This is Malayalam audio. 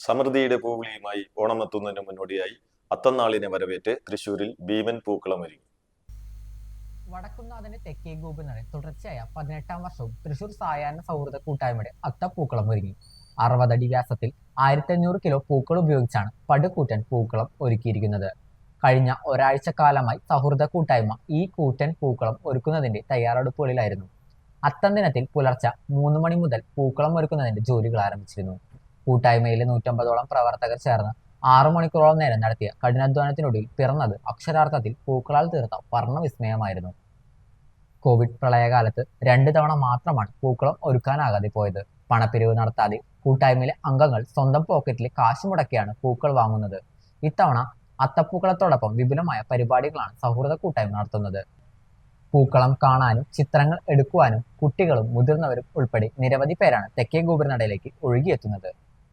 സമൃദ്ധിയുടെ പൂവിളിയുമായി ഓണമെത്തുന്നതിന് മുന്നോടിയായി അത്തന്നാളിനെ വരവേറ്റ് തൃശൂരിൽ ഭീമൻ പൂക്കളമൊരുങ്ങി വടക്കുന്നാഥന്റെ തെക്കേ ഗോപുനടയിൽ തുടർച്ചയായ പതിനെട്ടാം വർഷവും തൃശൂർ സായാഹ്ന സൗഹൃദ കൂട്ടായ്മയുടെ അത്തപ്പൂക്കളം ഒരുങ്ങി. അറുപതടി വ്യാസത്തിൽ ആയിരത്തി അഞ്ഞൂറ് കിലോ പൂക്കൾ ഉപയോഗിച്ചാണ് പടുകൂറ്റൻ പൂക്കളം ഒരുക്കിയിരിക്കുന്നത്. കഴിഞ്ഞ ഒരാഴ്ച കാലമായി സൗഹൃദ കൂട്ടായ്മ ഈ കൂറ്റൻ പൂക്കളം ഒരുക്കുന്നതിന്റെ തയ്യാറെടുപ്പുകളിലായിരുന്നു. അത്തം ദിനത്തിൽ പുലർച്ചെ മൂന്ന് മണി മുതൽ പൂക്കളം ഒരുക്കുന്നതിന്റെ ജോലികൾ ആരംഭിച്ചിരുന്നു. കൂട്ടായ്മയിലെ നൂറ്റമ്പതോളം പ്രവർത്തകർ ചേർന്ന് ആറു മണിക്കൂറോളം നേരം നടത്തിയ കഠിനാധ്വാനത്തിനൊടുവിൽ പിറന്നത് അക്ഷരാർത്ഥത്തിൽ പൂക്കളാൽ തീർത്ത വർണവിസ്മയമായിരുന്നു. കോവിഡ് പ്രളയകാലത്ത് രണ്ട് തവണ മാത്രമാണ് പൂക്കളം ഒരുക്കാനാകാതെ പോയത്. പണപ്പിരിവ് നടത്താതെ കൂട്ടായ്മയിലെ അംഗങ്ങൾ സ്വന്തം പോക്കറ്റിൽ കാശ് മുടക്കിയാണ് പൂക്കൾ വാങ്ങുന്നത്. ഇത്തവണ അത്തപ്പൂക്കളത്തോടൊപ്പം വിപുലമായ പരിപാടികളാണ് സൗഹൃദ കൂട്ടായ്മ നടത്തുന്നത്. പൂക്കളം കാണാനും ചിത്രങ്ങൾ എടുക്കുവാനും കുട്ടികളും മുതിർന്നവരും ഉൾപ്പെടെ നിരവധി പേരാണ് തെക്കേ ഗോപുരനടയിലേക്ക് ഒഴുകിയെത്തുന്നത്.